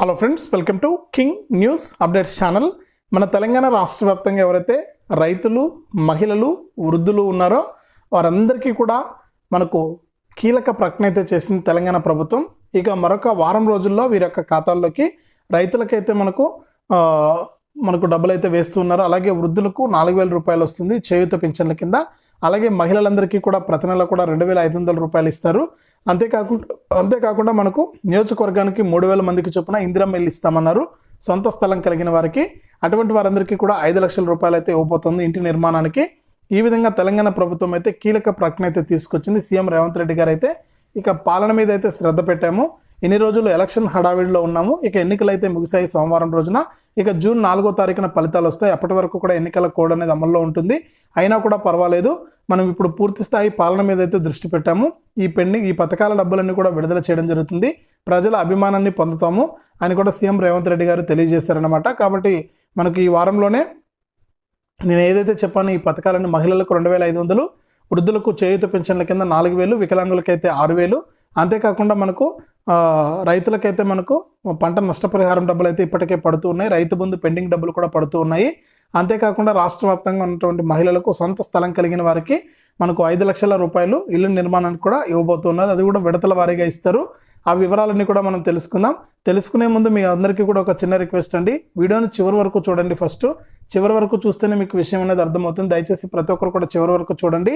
Hello friends welcome to king news updates channel మన తెలంగాణ రాష్ట్ర వ్యాప్తంగా ఎవరైతే రైతులు మహిళలు వృద్ధులు ఉన్నారో వారందరికీ కూడా మనకు కీలక ప్రకటన అయితే చేసింది తెలంగాణ ప్రభుత్వం. ఇక మరొక వారం రోజుల్లో వీరి యొక్క ఖాతాల్లోకి రైతులకైతే మనకు మనకు డబ్బులు అయితే వేస్తున్నారు అలాగే వృద్ధులకు నాలుగు వేల రూపాయలు వస్తుంది చేయూత పింఛన్ల కింద. అలాగే మహిళలందరికీ కూడా ప్రతి నెల కూడా రెండు వేల ఐదు వందల రూపాయలు ఇస్తారు. అంతేకాకుండా అంతేకాకుండా మనకు నియోజకవర్గానికి మూడు వేల మందికి చొప్పున ఇందిరం ఇల్లు ఇస్తామన్నారు. సొంత స్థలం కలిగిన వారికి అటువంటి వారందరికీ కూడా ఐదు లక్షల రూపాయలు అయితే ఇవ్వబోతుంది ఇంటి నిర్మాణానికి. ఈ విధంగా తెలంగాణ ప్రభుత్వం అయితే కీలక ప్రకటన అయితే తీసుకొచ్చింది. సీఎం రేవంత్ రెడ్డి గారు అయితే ఇక పాలన మీద అయితే శ్రద్ధ పెట్టాము. ఇన్ని రోజులు ఎలక్షన్ హడావిడిలో ఉన్నాము. ఇక ఎన్నికలు అయితే ముగిశాయి సోమవారం రోజున. ఇక జూన్ నాలుగో తారీఖున ఫలితాలు వస్తాయి. అప్పటి వరకు కూడా ఎన్నికల కోడ్ అనేది అమల్లో ఉంటుంది. అయినా కూడా పర్వాలేదు. మనం ఇప్పుడు పూర్తి స్థాయి పాలన మీద అయితే దృష్టి పెట్టాము. ఈ పెండింగ్ ఈ పథకాల డబ్బులన్నీ కూడా విడుదల చేయడం జరుగుతుంది. ప్రజల అభిమానాన్ని పొందుతాము అని కూడా సీఎం రేవంత్ రెడ్డి గారు తెలియజేశారనమాట కాబట్టి మనకు ఈ వారంలోనే నేను ఏదైతే చెప్పానో ఈ పథకాలన్నీ మహిళలకు రెండు వేల ఐదు వందలు వృద్ధులకు చేయూత పెన్షన్ల కింద నాలుగు వేలు వికలాంగులకైతే ఆరు వేలు. అంతేకాకుండా మనకు రైతులకైతే మనకు పంట నష్టపరిహారం డబ్బులు అయితే ఇప్పటికే పడుతూ ఉన్నాయి. రైతు బంధు పెండింగ్ డబ్బులు కూడా పడుతూ ఉన్నాయి. అంతేకాకుండా రాష్ట్ర వ్యాప్తంగా ఉన్నటువంటి మహిళలకు సొంత స్థలం కలిగిన వారికి మనకు ఐదు లక్షల రూపాయలు ఇల్లు నిర్మాణానికి కూడా ఇవ్వబోతున్నారు అది కూడా విడతల వారీగా ఇస్తారు. ఆ వివరాలన్నీ కూడా మనం తెలుసుకుందాం. తెలుసుకునే ముందు మీ అందరికీ కూడా ఒక చిన్న రిక్వెస్ట్ అండి. వీడియోని చివరి వరకు చూడండి ఫస్ట్. చివరి వరకు చూస్తేనే మీకు విషయం అనేది అర్థమవుతుంది. దయచేసి ప్రతి ఒక్కరు కూడా చివరి వరకు చూడండి.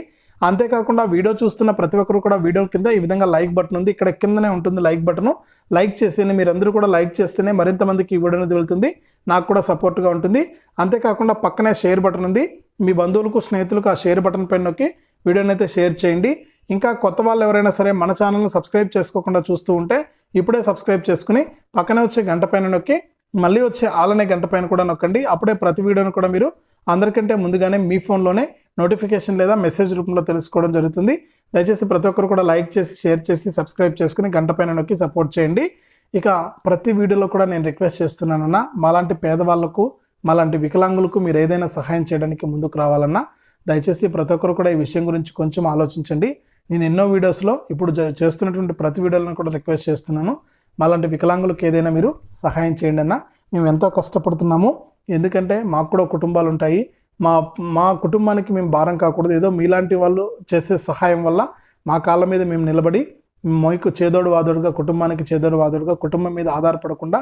అంతేకాకుండా వీడియో చూస్తున్న ప్రతి ఒక్కరు కూడా వీడియో కింద ఈ విధంగా లైక్ బటన్ ఉంది. ఇక్కడ కిందనే ఉంటుంది లైక్ బటన్. లైక్ చేసేయండి మీరందరూ కూడా లైక్ చేస్తేనే మరింత మందికి ఈ వీడియో అనేది వెళ్తుంది. నాకు కూడా సపోర్ట్గా ఉంటుంది. అంతేకాకుండా పక్కనే షేర్ బటన్ ఉంది. మీ బంధువులకు స్నేహితులకు ఆ షేర్ బటన్ పైన నొక్కి వీడియోని అయితే షేర్ చేయండి. ఇంకా కొత్త వాళ్ళు ఎవరైనా సరే మన ఛానల్ని సబ్స్క్రైబ్ చేసుకోకుండా చూస్తూ ఉంటే ఇప్పుడే సబ్స్క్రైబ్ చేసుకుని పక్కనే వచ్చే గంట పైన నొక్కి మళ్ళీ వచ్చే ఆలనే గంట పైన కూడా నొక్కండి. అప్పుడే ప్రతి వీడియోని కూడా మీరు అందరికంటే ముందుగానే మీ ఫోన్లోనే నోటిఫికేషన్ లేదా మెసేజ్ రూపంలో తెలుసుకోవడం జరుగుతుంది. దయచేసి ప్రతి ఒక్కరు కూడా లైక్ చేసి షేర్ చేసి సబ్స్క్రైబ్ చేసుకుని గంట పైన నొక్కి సపోర్ట్ చేయండి. ఇక ప్రతి వీడియోలో కూడా నేను రిక్వెస్ట్ చేస్తున్నానన్నా మాలాంటి పేదవాళ్ళకు మాలాంటి వికలాంగులకు మీరు ఏదైనా సహాయం చేయడానికి ముందుకు రావాలన్నా దయచేసి ప్రతి ఒక్కరు కూడా ఈ విషయం గురించి కొంచెం ఆలోచించండి. నేను ఎన్నో వీడియోస్లో ఇప్పుడు జ- చేస్తున్నటువంటి ప్రతి వీడియోలను కూడా రిక్వెస్ట్ చేస్తున్నాను. మాలాంటి వికలాంగులకు ఏదైనా మీరు సహాయం చేయండి అన్న మేము ఎంతో కష్టపడుతున్నాము. ఎందుకంటే మాకు కూడా కుటుంబాలు ఉంటాయి. మా మా కుటుంబానికి మేము భారం కాకూడదు. ఏదో మీలాంటి వాళ్ళు చేసే సహాయం వల్ల మా కాళ్ళ మీద మేము నిలబడి మీకు చేదోడు వాదోడుగా కుటుంబానికి చేదోడు వాదోడుగా కుటుంబం మీద ఆధారపడకుండా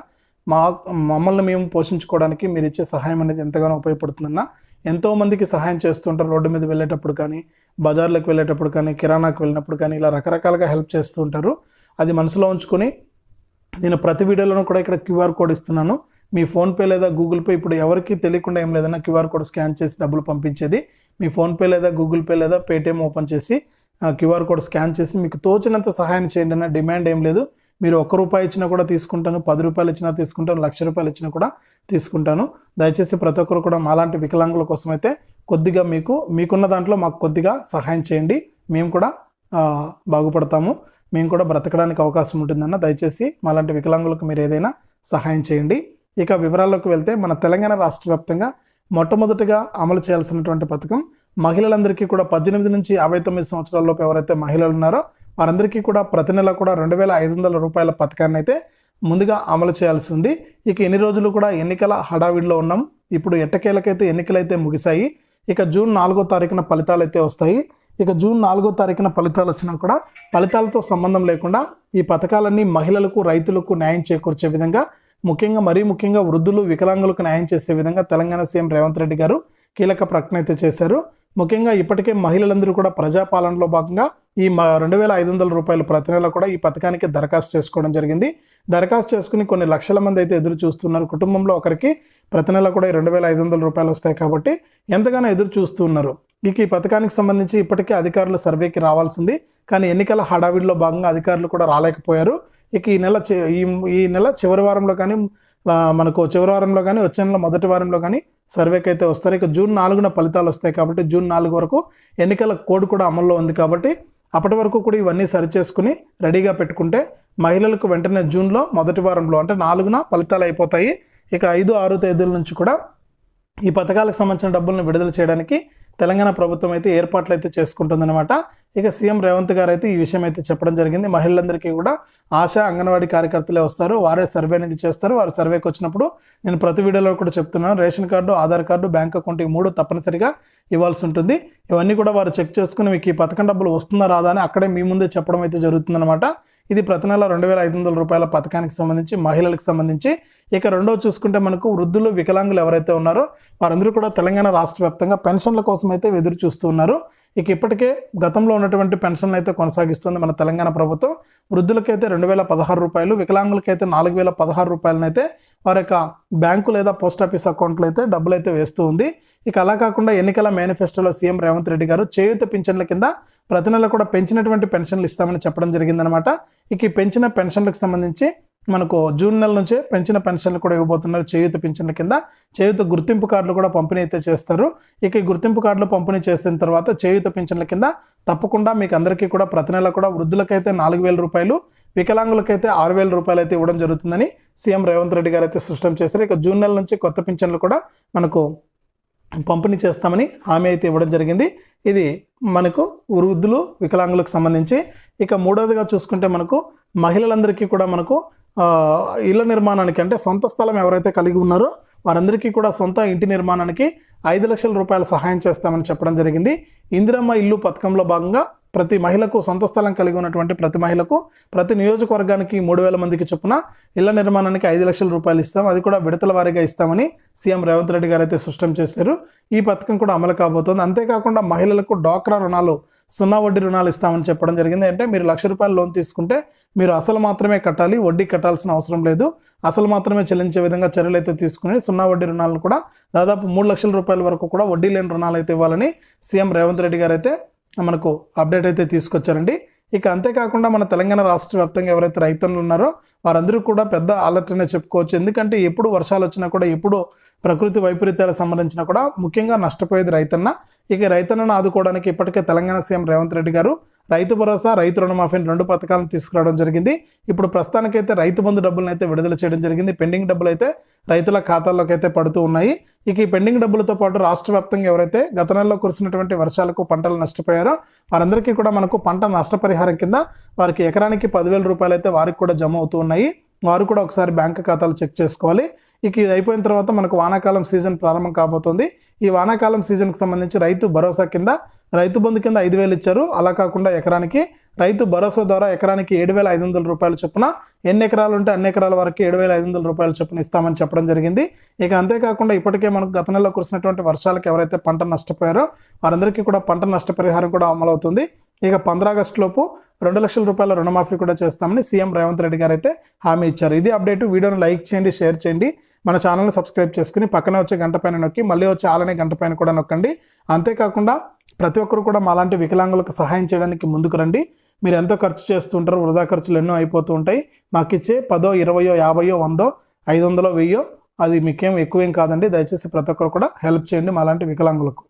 మా మమ్మల్ని మేము పోషించుకోవడానికి మీరు ఇచ్చే సహాయం అనేది ఎంతగానో ఉపయోగపడుతుందన్న. ఎంతోమందికి సహాయం చేస్తుంటారు రోడ్డు మీద వెళ్ళేటప్పుడు కానీ బజార్లకు వెళ్ళేటప్పుడు కానీ కిరాణాకు వెళ్ళినప్పుడు కానీ ఇలా రకరకాలుగా హెల్ప్ చేస్తూ ఉంటారు. అది మనసులో ఉంచుకొని నేను ప్రతి వీడియోలోనూ కూడా ఇక్కడ క్యూఆర్ కోడ్ ఇస్తున్నాను. మీ ఫోన్పే లేదా గూగుల్ పే ఇప్పుడు ఎవరికి తెలియకుండా ఏం లేదన్నా క్యూఆర్ కోడ్ స్కాన్ చేసి డబ్బులు పంపించేది. మీ ఫోన్పే లేదా గూగుల్ పే లేదా పేటిఎం ఓపెన్ చేసి క్యూఆర్ కోడ్ స్కాన్ చేసి మీకు తోచినంత సహాయం చేయండి అన్న డిమాండ్ ఏం లేదు. మీరు ఒక్క రూపాయి ఇచ్చినా కూడా తీసుకుంటాను పది రూపాయలు ఇచ్చినా తీసుకుంటాను లక్ష రూపాయలు ఇచ్చినా కూడా తీసుకుంటాను. దయచేసి ప్రతి ఒక్కరు కూడా మాలాంటి వికలాంగుల కోసం అయితే కొద్దిగా మీకు మీకున్న దాంట్లో మాకు కొద్దిగా సహాయం చేయండి. మేము కూడా బాగుపడతాము. మేము కూడా బ్రతకడానికి అవకాశం ఉంటుందన్న దయచేసి మాలాంటి వికలాంగులకు మీరు ఏదైనా సహాయం చేయండి. ఇక వివరాల్లోకి వెళ్తే మన తెలంగాణ రాష్ట్ర వ్యాప్తంగా మొట్టమొదటిగా అమలు చేయాల్సినటువంటి పథకం మహిళలందరికీ కూడా పద్దెనిమిది నుంచి యాభై తొమ్మిది సంవత్సరాలలోపు ఎవరైతే మహిళలు ఉన్నారో వారందరికీ కూడా ప్రతి నెల కూడా రెండు వేల ఐదు వందల రూపాయల పథకాన్ని అయితే ముందుగా అమలు చేయాల్సి ఉంది. ఇక ఎన్ని రోజులు కూడా ఎన్నికల హడావిడిలో ఉన్నాం. ఇప్పుడు ఎట్టకేలకైతే ఎన్నికలైతే ముగిశాయి ఇక జూన్ నాలుగో తారీఖున ఫలితాలు అయితే వస్తాయి. ఇక జూన్ నాలుగో తారీఖున ఫలితాలు వచ్చినా కూడా ఫలితాలతో సంబంధం లేకుండా ఈ పథకాలన్నీ మహిళలకు రైతులకు న్యాయం చేకూర్చే విధంగా ముఖ్యంగా మరీ ముఖ్యంగా వృద్ధులు వికలాంగులకు న్యాయం చేసే విధంగా తెలంగాణ సీఎం రేవంత్ రెడ్డి గారు కీలక ప్రకటన అయితే చేశారు. ముఖ్యంగా ఇప్పటికే మహిళలందరూ కూడా ప్రజాపాలనలో భాగంగా ఈ రెండు వేల ఐదు వందల రూపాయలు ప్రతి నెల కూడా ఈ పథకానికి దరఖాస్తు చేసుకోవడం జరిగింది. దరఖాస్తు చేసుకుని కొన్ని లక్షల మంది అయితే ఎదురు చూస్తున్నారు. కుటుంబంలో ఒకరికి ప్రతి నెల కూడా రెండు వేల ఐదు వందల రూపాయలు వస్తాయి కాబట్టి ఎంతగానో ఎదురు చూస్తున్నారు ఇక ఈ పథకానికి సంబంధించి ఇప్పటికే అధికారులు సర్వేకి రావాల్సింది. కానీ ఎన్నికల హడావిడిలో భాగంగా అధికారులు కూడా రాలేకపోయారు. ఇక ఈ నెల ఈ ఈ నెల చివరి వారంలో కానీ మనకు చివరి వారంలో కానీ వచ్చే నెల మొదటి వారంలో కానీ సర్వేకి అయితే వస్తారు. ఇక జూన్ నాలుగున ఫలితాలు వస్తాయి కాబట్టి జూన్ నాలుగు వరకు ఎన్నికల కోడ్ కూడా అమల్లో ఉంది కాబట్టి అప్పటి వరకు కూడా ఇవన్నీ సరిచేసుకుని రెడీగా పెట్టుకుంటే మహిళలకు వెంటనే జూన్లో మొదటి వారంలో అంటే నాలుగున ఫలితాలు అయిపోతాయి. ఇక ఐదు ఆరు తేదీల నుంచి కూడా ఈ పథకాలకు సంబంధించిన డబ్బులను విడుదల చేయడానికి తెలంగాణ ప్రభుత్వం అయితే ఏర్పాట్లు అయితే చేసుకుంటుందన్నమాట. ఇక సీఎం రేవంత్ గారు అయితే ఈ విషయం అయితే చెప్పడం జరిగింది. మహిళలందరికీ కూడా ఆశా అంగన్వాడీ కార్యకర్తలే వస్తారు. వారే సర్వే అనేది చేస్తారు. వారు సర్వేకి వచ్చినప్పుడు నేను ప్రతి వీడియోలో కూడా చెప్తున్నాను. Ration card Aadhaar card bank account ఈ మూడు తప్పనిసరిగా ఇవ్వాల్సి ఉంటుంది. ఇవన్నీ కూడా వారు చెక్ చేసుకుని మీకు ఈ పథకం డబ్బులు వస్తుందా రాదా అని అక్కడే మీ ముందే చెప్పడం అయితే జరుగుతుందన్నమాట. ఇది ప్రతి నెల రెండు వేల ఐదు వందల రూపాయల పథకానికి సంబంధించి మహిళలకు సంబంధించి ఇక రెండో చూసుకుంటే మనకు వృద్ధులు వికలాంగులు ఎవరైతే ఉన్నారో వారందరూ కూడా తెలంగాణ రాష్ట్ర వ్యాప్తంగా పెన్షన్ల కోసం అయితే ఎదురు చూస్తూ ఉన్నారు. ఇక ఇప్పటికే గతంలో ఉన్నటువంటి పెన్షన్లు అయితే కొనసాగిస్తుంది మన తెలంగాణ ప్రభుత్వం. వృద్ధులకైతే రెండు వేల పదహారు రూపాయలు వికలాంగులకైతే నాలుగు వేల పదహారు రూపాయలనైతే వారి యొక్క బ్యాంకు లేదా పోస్ట్ ఆఫీస్ అకౌంట్లో అయితే డబ్బులు అయితే వేస్తూ ఉంది. ఇక అలా కాకుండా ఎన్నికల మేనిఫెస్టోలో సీఎం రేవంత్ రెడ్డి గారు చేయూత పింఛన్ల కింద ప్రతి నెల కూడా పెంచినటువంటి పెన్షన్లు ఇస్తామని చెప్పడం జరిగిందనమాట. ఇక ఈ పెంచిన పెన్షన్లకు సంబంధించి మనకు జూన్ నెల నుంచే పెంచిన పెన్షన్లు కూడా ఇవ్వబోతున్నారు. చేయూత పెన్షన్ల కింద చేయూత గుర్తింపు కార్డులు కూడా పంపిణీ అయితే చేస్తారు. ఇక ఈ గుర్తింపు కార్డులు పంపిణీ చేసిన తర్వాత చేయూత పెన్షన్ల కింద తప్పకుండా మీకు అందరికీ కూడా ప్రతి నెల కూడా వృద్ధులకైతే నాలుగు వేల రూపాయలు వికలాంగులకైతే ఆరు వేల రూపాయలు అయితే ఇవ్వడం జరుగుతుందని సీఎం రేవంత్ రెడ్డి గారు అయితే స్పష్టం చేశారు. ఇక జూన్ నెల నుంచి కొత్త పింఛన్లు కూడా మనకు పంపిణీ చేస్తామని హామీ అయితే ఇవ్వడం జరిగింది. ఇది మనకు వృద్ధులు వికలాంగులకు సంబంధించి. ఇక మూడవదిగా చూసుకుంటే మనకు మహిళలందరికీ కూడా మనకు ఇళ్ళ నిర్మాణానికి అంటే సొంత స్థలం ఎవరైతే కలిగి ఉన్నారో వారందరికీ కూడా సొంత ఇంటి నిర్మాణానికి ఐదు లక్షల రూపాయల సహాయం చేస్తామని చెప్పడం జరిగింది. ఇందిరమ్మ ఇల్లు పథకంలో భాగంగా ప్రతి మహిళకు సొంత స్థలం కలిగి ఉన్నటువంటి ప్రతి మహిళకు ప్రతి నియోజకవర్గానికి మూడు వేల మందికి చొప్పున ఇళ్ళ నిర్మాణానికి ఐదు లక్షల రూపాయలు ఇస్తాం. అది కూడా విడతల వారీగా ఇస్తామని సీఎం రేవంత్ రెడ్డి గారు అయితే స్పష్టం చేశారు. ఈ పథకం కూడా అమలు కాబోతోంది. అంతేకాకుండా మహిళలకు డ్వాక్రా రుణాలు సున్నా వడ్డీ రుణాలు ఇస్తామని చెప్పడం జరిగింది. అంటే మీరు లక్ష రూపాయలు లోన్ తీసుకుంటే మీరు అసలు మాత్రమే కట్టాలి వడ్డీ కట్టాల్సిన అవసరం లేదు. అసలు మాత్రమే చెల్లించే విధంగా చర్యలు అయితే తీసుకుని సున్నా వడ్డీ రుణాలను కూడా దాదాపు మూడు లక్షల రూపాయల వరకు కూడా వడ్డీ లేని రుణాలు అయితే ఇవ్వాలని సీఎం రేవంత్ రెడ్డి గారు అయితే మనకు అప్డేట్ అయితే తీసుకొచ్చారండి. ఇక అంతేకాకుండా మన తెలంగాణ రాష్ట్ర వ్యాప్తంగా ఎవరైతే రైతులు ఉన్నారో వారందరూ కూడా పెద్ద అలర్ట్ అనే చెప్పుకోవచ్చు. ఎందుకంటే ఎప్పుడు వర్షాలు వచ్చినా కూడా ఎప్పుడు ప్రకృతి వైపరీత్యాలకు సంబంధించినా కూడా ముఖ్యంగా నష్టపోయేది రైతన్న. ఇక రైతన్నను ఆదుకోవడానికి ఇప్పటికే తెలంగాణ సీఎం రేవంత్ రెడ్డి గారు రైతు భరోసా రైతు రుణమాఫీని రెండు పథకాలను తీసుకురావడం జరిగింది. ఇప్పుడు ప్రస్తుతానికైతే రైతు బంధు డబ్బులను అయితే విడుదల చేయడం జరిగింది. పెండింగ్ డబ్బులు అయితే రైతుల ఖాతాల్లోకి అయితే పడుతూ ఉన్నాయి. ఇక ఈ పెండింగ్ డబ్బులతో పాటు రాష్ట్ర వ్యాప్తంగా ఎవరైతే గత నెలలో కురిసినటువంటి వర్షాలకు పంటలు నష్టపోయారో వారందరికీ కూడా మనకు పంట నష్టపరిహారం కింద వారికి ఎకరానికి పదివేల రూపాయలు అయితే వారికి కూడా జమ అవుతూ ఉన్నాయి. వారు కూడా ఒకసారి బ్యాంక్ ఖాతాలు చెక్ చేసుకోవాలి. ఇక ఇది అయిపోయిన తర్వాత మనకు వానాకాలం సీజన్ ప్రారంభం కాబోతోంది. ఈ వానాకాలం సీజన్కి సంబంధించి రైతు భరోసా కింద రైతు బంధు కింద ఐదు వేలు ఇచ్చారు. అలా కాకుండా ఎకరానికి రైతు భరోసా ద్వారా ఎకరానికి ఏడు వేల ఐదు వందల రూపాయలు చొప్పున ఎన్ని ఎకరాలు ఉంటే అన్ని ఎకరాల వరకు ఏడు వేల ఐదు వందల రూపాయల చొప్పున ఇస్తామని చెప్పడం జరిగింది. ఇక అంతేకాకుండా ఇప్పటికే మనకు గత నెలలో కురిసినటువంటి వర్షాలకు ఎవరైతే పంట నష్టపోయారో వారందరికీ కూడా పంట నష్టపరిహారం కూడా అమలవుతుంది. ఇక పంద్ర లోపు రెండు లక్షల రూపాయల రుణమాఫీ కూడా చేస్తామని సీఎం రేవంత్ రెడ్డి గారు అయితే హామీ ఇచ్చారు. ఇది అప్డేట్. వీడియోను లైక్ చేయండి షేర్ చేయండి. మన ఛానల్ని సబ్స్క్రైబ్ చేసుకుని పక్కనే వచ్చే గంట పైన నొక్కి మళ్ళీ వచ్చే ఆలనే గంట పైన కూడా నొక్కండి. అంతేకాకుండా ప్రతి ఒక్కరు కూడా మాలాంటి వికలాంగులకు సహాయం చేయడానికి ముందుకు రండి. మీరు ఎంతో ఖర్చు చేస్తుంటారు వృధా ఖర్చులు ఎన్నో అయిపోతూ ఉంటాయి. మాకు ఇచ్చే పదో ఇరవయో యాభయో వందో ఐదు వందలో వెయ్యో అది మీకేం ఎక్కువేం కాదండి. దయచేసి ప్రతి ఒక్కరు కూడా హెల్ప్ చేయండి మాలాంటి వికలాంగులకు.